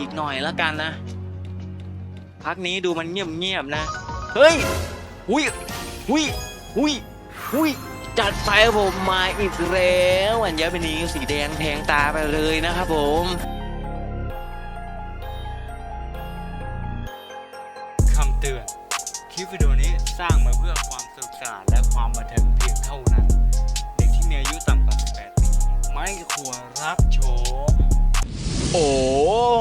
อีกหน่อยแล้วกันนะ พักนี้ดูมันเงียบๆนะ เฮ้ยหุยหุยหุยหุยจัดไปผมมาอีกแล้วอันยะเป็นนี้สีแดงแทงตาไปเลยนะครับผมคำเตือน คลิปวิดีโอนี้สร้างมาเพื่อความสนุกสนานและความบันเทิงเพียงเท่านั้น เด็กที่มีอายุต่ำกว่า 18 ปี ไม่ควรรับชม โอ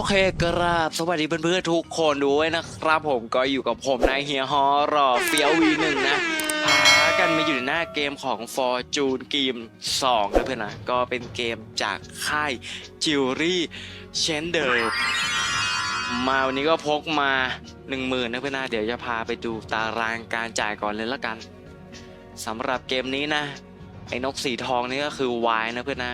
เคครับสวัสดีเพื่อนๆทุกคนด้วยนะครับผมก็อยู่กับผมนายเฮียฮอรอเฟียววีหนึ่งนะพากันมาอยู่ในหน้าเกมของ Fortune Game 2นะเพื่อนนะ ก็เป็นเกมจากค่ายจิวรี่เชนเดอร์มาวันนี้ก็พกมา 1 0,000นะเพื่อนนะ เดี๋ยวจะพาไปดูตารางการจ่ายก่อนเลยละกันสำหรับเกมนี้นะ ไอ้นกสีทองนี่ก็คือ Y นะเพื่อนนะ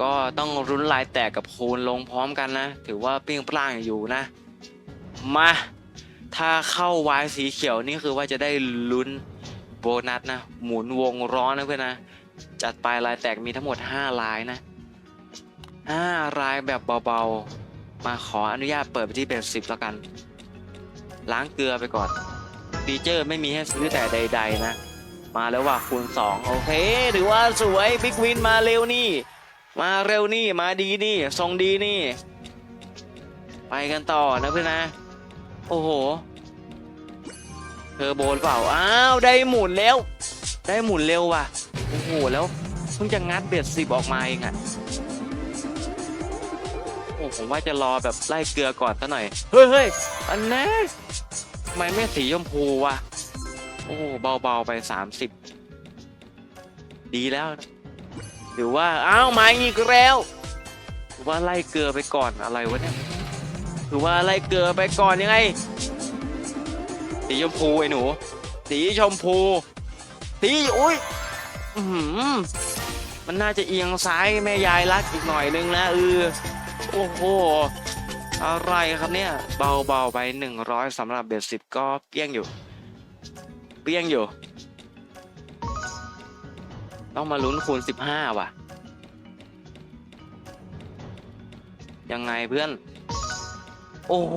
ก็ต้องรุ้นลายแตกกับคูณลงพร้อมกันนะ ถือว่าเปรี้ยงปร้างอยู่นะ มา ถ้าเข้าวายสีเขียวนี่คือว่าจะได้ลุ้นโบนัสนะ หมุนวงล้อนนะเพื่อนนะ จัดไปลายแตกมีทั้งหมด 5 ลายนะ 5 ลายแบบเบาๆ มาขออนุญาตเปิดไปที่เป็นสิบแล้วกัน ล้างเกลือไปก่อนฟีเจอร์ไม่มีให้ซื้อแต่ใด ๆ นะ มาแล้วว่าคูณ 2 โอเค ถือว่าสวยบิ๊กวินมาเร็วนี่ มาเร็วนี่มาดีนี่ทรงดีนี่ ไปกันต่อนะเพื่อนนะ โอ้โหเทอร์โบหรือเปล่าอ้าวได้หมุนแล้ว ได้หมุนเร็วว่ะโอ้โหแล้วเพิ่งจะงัดเบ็ดสิบออกมาเองอะโอ้ผมว่าจะรอแบบไล่เกลือก่อนซะหน่อยเฮ้ยเฮ้ยอันนี้ทำไมไม่สีชมพูวะโอ้เบาๆไปสามสิบดีแล้ว หรือว่าอ้าวมาอีกแล้วหรือว่าไล่เกลือไปก่อนอะไรวะเนี่ยหรือว่าไล่เกลือไปก่อนยังไงสีชมพูไอ้หนูสีชมพูสีอุ้ยอื้อหือมันน่าจะเอียงซ้ายแม่ยายรักอีกหน่อยนึงนะเออโอ้โหอะไรครับเนี่ย เบาๆไปหนึ่งร้อยสำหรับเบ็ดสิบก็เปี้ยงอยู่ เปี้ยงอยู่ ต้องมาลุ้นคูณสิบห้าว่ะ ยังไงเพื่อน โอ้โห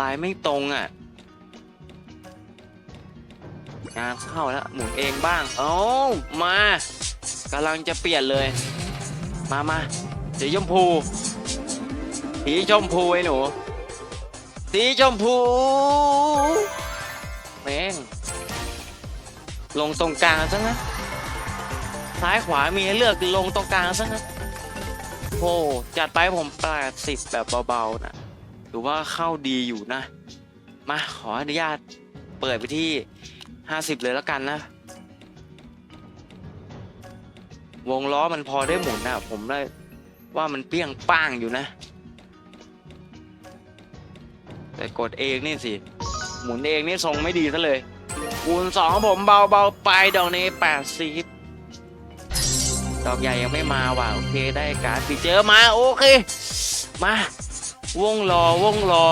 ลายไม่ตรงอะ งานเข้าแล้ว หมุนเองบ้าง เอ้ามากำลังจะเปลี่ยนเลย มามาสีชมพู สีชมพูไอ้หนู สีชมพูแม่งลงตรงกลางซะงั้น ซ้ายขวามีให้เลือกลงตรงกลางซะงั้นโอ้จัดไปผมแปดสิบแบบเบาๆนะถือว่าเข้าดีอยู่นะ มาขออนุญาตเปิดไปที่ห้าสิบเลยแล้วกันนะ วงล้อมันพอได้หมุนนะผมได้ว่ามันเปี้ยงป้างอยู่นะ แต่กดเองนี่สิ หมุนเองนี่ทรงไม่ดีซะเลยคูณสองผมเบาๆไปดอกนี้แปดสิบ ดอกใหญ่ยังไม่มาว่ะโอเคได้การ์ดฟีเจอร์มาโอเค มาวงรอวงรอ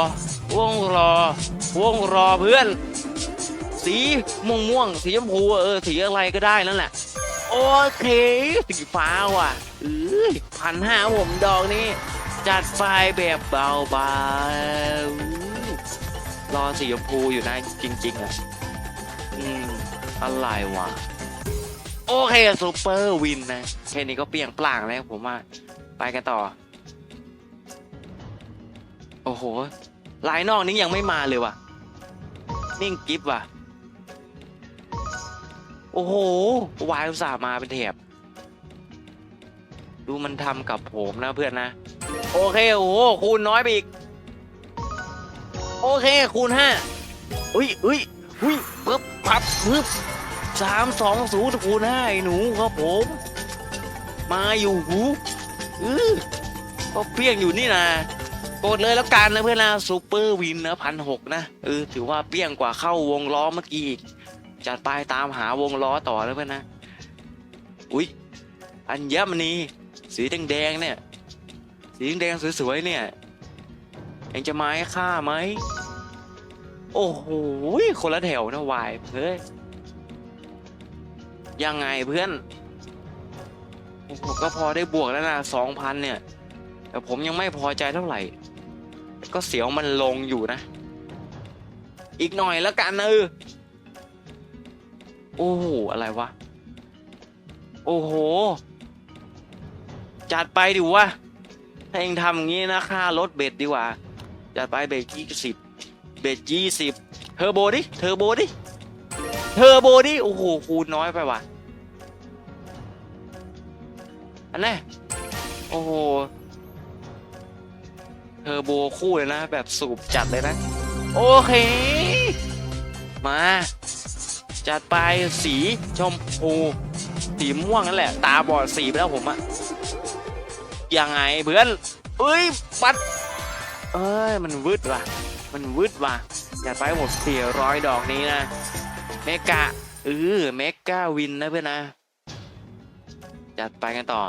วงรอวงรอเพื่อน สีม่วงม่วงสีชมพูเออสีอะไรก็ได้นั่นแหละโอเคสีฟ้าว่ะเอ้ยพันห้าผมดอกนี้ จัดไฟแบบเบาๆรอสีชมพูอยู่นะจริงๆอะอืมอะไรวะ โอเคซูเปอร์วินนะแค่นี้ก็เปลี่ยงปล่างแล้วผมว่าไปกันต่อ โอ้โหลายนอกนี้ยังไม่มาเลยว่ะ นิ่งกิฟว่ะ โอ้โหวายอุตส่าห์มาเป็นแถบดูมันทำกับผมนะเพื่อนนะ โอเคโอ้โหคูณน้อยไปอีก โอเคคูณห้าอุ้ยอุ้ยอุ้ยปึ๊บ พับปึ๊บ สามสองศูนย์คูณห้าหนูครับผม มาอยู่หูเออก็เปี้ยงอยู่นี่นะกดเลยแล้วกันนะเพื่อนนะซูเปอร์วินนะพันหกนะเออถือว่าเปี้ยงกว่าเข้าวงล้อเมื่อกี้อีกจัดไปตามหาวงล้อต่อแล้วเพื่อนนะ อุ๊ยอัญมณีสีแดงๆเนี่ย สีแดงสวยๆเนี่ยเองจะมาให้ข้าไหม โอ้โหคนละแถวนะวายเฮ้ย ยังไงเพื่อนผมก็พอได้บวกแล้วนะสองพันเนี่ย แต่ผมยังไม่พอใจเท่าไหร่ ก็เสียวมันลงอยู่นะ อีกหน่อยแล้วกันนะเออโอ้โห อะไรวะ โอ้โห จัดไปดิวะ ถ้าเองทำอย่างนี้นะค่ารถเบ็ดดีกว่า จัดไปเบ็ดยี่สิบ เบ็ดยี่สิบ เทอร์โบดิ เทอร์โบดิ เทอร์โบดิโอ้โหคูณน้อยไปว่ะ อันนี้โอ้โห เทอร์โบคู่เลยนะ แบบสูบจัดเลยนะ โอเค มา จัดไปสีชมพูสีม่วงนั่นแหละ ตาบอดสีไปแล้วผมอะยังไงเพื่อนเอ้ย ปัด เอ้ย มันวืดว่ะ มันวืดว่ะจัดไปหมดสี่ร้อยดอกนี้นะ เมกะเออเมกาวินนะเพื่อนนะ จัดไปกันต่อ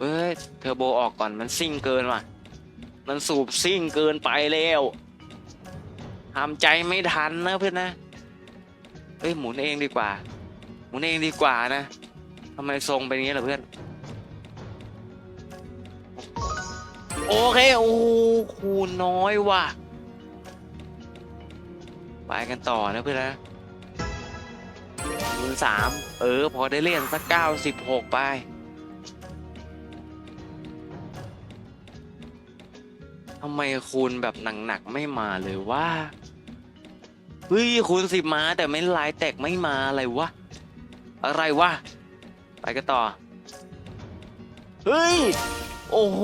เอ้ยเทอร์โบออกก่อนมันซิ่งเกินว่ะ มันสูบซิ่งเกินไปแล้วทำใจไม่ทันนะเพื่อนนะเอ้ยหมุนเองดีกว่า หมุนเองดีกว่านะทำไมทรงเป็นอย่างนี้ล่ะเพื่อน โอเคโอ้คูน้อยว่ะไปกันต่อนะเพื่อนนะ คูณสามเออ พอได้เล่นสักเก้าสิบหกไปทำไมคูณแบบหนักๆไม่มาเลยว่าเฮ้ยคูณสิบมาแต่ไม่ลายแตกไม่มาอะไรวะ อะไรวะ ไปกันต่อ เฮ้ย โอ้โห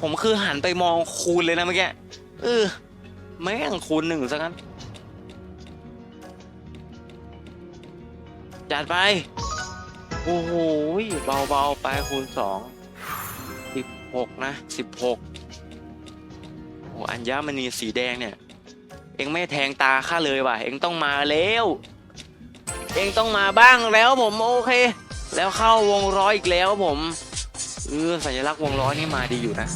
ผมคือหันไปมองคูณเลยนะเมื่อกี้เออแม่งคูณหนึ่งซะงั้น จัดไป โอ้โหเบาๆ ไปคูณสองสิบหกนะสิบหกโอ้อัญญามณีสีแดงเนี่ย เองไม่แทงตาข้าเลยว่ะ เองต้องมาแล้ว เองต้องมาบ้างแล้วผมโอเค แล้วเข้าวงร้อยอีกแล้วผมเออสัญลักษณ์วงร้อยนี่มาดีอยู่นะ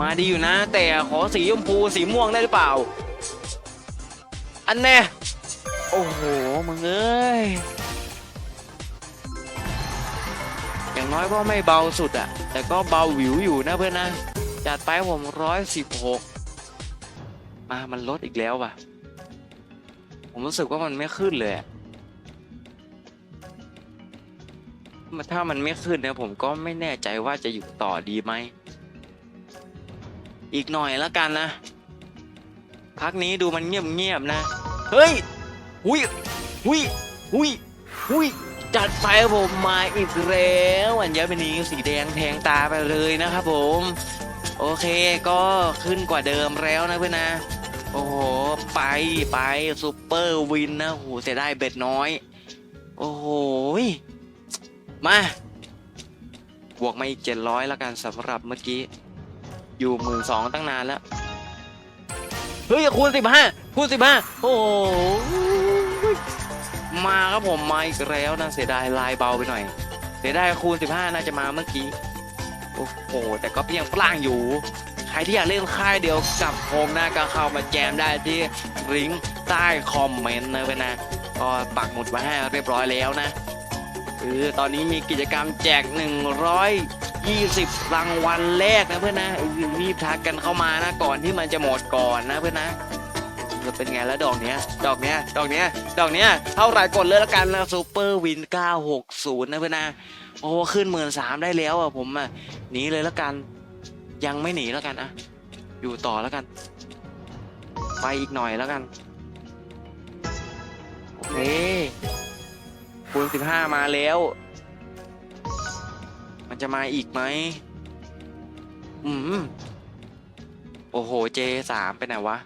มาดีอยู่นะ แต่ขอสีชมพูสีม่วงได้หรือเปล่า อันแน่ โอ้โห มึงเอ้ย อย่างน้อยก็ไม่เบาสุดอะแต่ก็เบาหวิวอยู่นะเพื่อนนะ จัดไปผมร้อยสิบหกมามันลดอีกแล้วว่ะ ผมรู้สึกว่ามันไม่ขึ้นเลยถ้ามันไม่ขึ้นเนี่ยผมก็ไม่แน่ใจว่าจะอยู่ต่อดีไหม อีกหน่อยแล้วกันนะ พักนี้ดูมันเงียบๆนะ เฮ้ย หุยหุยหุยหุยจัดไปครับผมมาอีกแล้วอันยะเป็นนี้สีแดงแทงตาไปเลยนะครับผม โอเคก็ขึ้นกว่าเดิมแล้วนะเพื่อนนะ โอ้โห ไปไปซูเปอร์วินนะโหเสียดายเบ็ดน้อย โอ้โห มาบวกมาอีกเจ็ดร้อยแล้วกันสำหรับเมื่อกี้ อยู่หมื่นสองตั้งนานแล้ว เฮ้ยคูณสิบห้าคูณสิบห้าโอ้โห มาครับผมมาอีกแล้วนะเสียดายลายเบาไปหน่อย เสียดายคูณสิบห้าน่าจะมาเมื่อกี้ โอ้โห แต่ก็เพียงปล้างอยู่ ใครที่อยากเล่นค่ายเดียวกับผมนะก็เข้ามาแจมได้ที่ลิงก์ใต้คอมเมนต์นะเว้ยนนะก็ปักหมุดไว้ให้เรียบร้อยแล้วนะเออตอนนี้มีกิจกรรมแจก 120 รางวัลแรกนะเพื่อนนะรีบทักกันเข้ามานะก่อนที่มันจะหมดก่อนนะเพื่อนนะ เป็นไงแล้วดอกเนี้ย ดอกเนี้ย ดอกเนี้ย ดอกเนี้ย เท่าไหร่กดเลยแล้วกันนะซูเปอร์วิน 960 นะเพื่อนนะ โอ้ขึ้นหมื่นสามได้แล้วอะผมอะ หนีเลยแล้วกัน ยังไม่หนีแล้วกันอะอยู่ต่อแล้วกัน ไปอีกหน่อยแล้วกัน โอเคคูณสิบห้ามาแล้ว มันจะมาอีกไหม อืม โอ้โห เจสามไปไหนวะ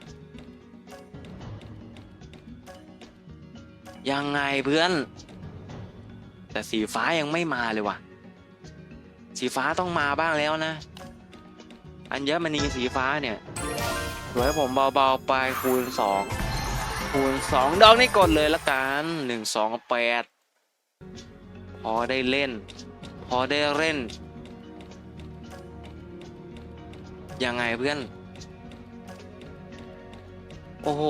ยังไงเพื่อน แต่สีฟ้ายังไม่มาเลยว่ะ สีฟ้าต้องมาบ้างแล้วนะ อัญมณีสีฟ้าเนี่ยสวยผมเบาๆไปคูณสองคูณสองดอกนี่กดเลยละกันหนึ่งสองแปดพอได้เล่น พอได้เล่น ยังไงเพื่อน โอ้โห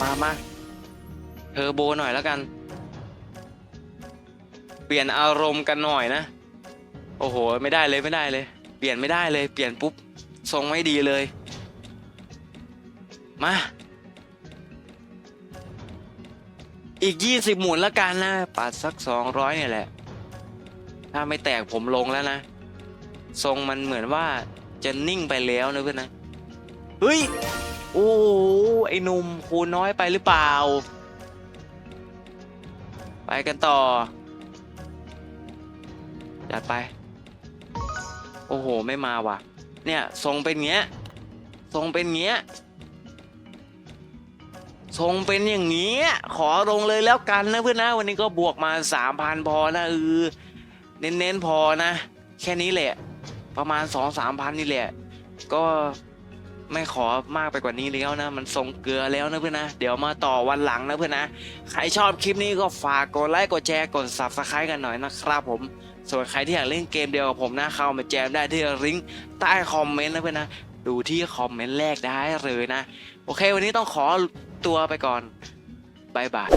มามา เทอร์โบหน่อยแล้วกัน เปลี่ยนอารมณ์กันหน่อยนะ โอ้โห ไม่ได้เลยไม่ได้เลย เปลี่ยนไม่ได้เลย เปลี่ยนปุ๊บ ทรงไม่ดีเลย มา อีกยี่สิบหมุนและกันนะปัดสักสองร้อยเนี่ยแหละ ถ้าไม่แตกผมลงแล้วนะ ทรงมันเหมือนว่าจะนิ่งไปแล้วนะเพื่อนนะ เฮ้ย โอ้ไอ้หนุ่มคูน้อยไปหรือเปล่า ไปกันต่อ จัดไป โอ้โห ไม่มาว่ะ เนี่ยทรงเป็นเงี้ย ทรงเป็นเงี้ย ทรงเป็นอย่างเงี้ยขอลงเลยแล้วกันนะเพื่อนนะ วันนี้ก็บวกมาสามพันพอนะเออเน้นๆพอนะ แค่นี้แหละ ประมาณสองสามพันนี่แหละ ก็ ไม่ขอมากไปกว่านี้แล้วนะ มันทรงเกลือแล้วนะเพื่อนนะ เดี๋ยวมาต่อวันหลังนะเพื่อนนะ ใครชอบคลิปนี้ก็ฝากกดไลค์กดแชร์กด subscribe กันหน่อยนะครับผม ส่วนใครที่อยากเล่นเกมเดียวกับผมนะเข้ามาแจมได้ที่ลิงก์ใต้คอมเมนต์นะเพื่อนนะ ดูที่คอมเมนต์แรกได้เลยนะ โอเค วันนี้ต้องขอตัวไปก่อนบายบาย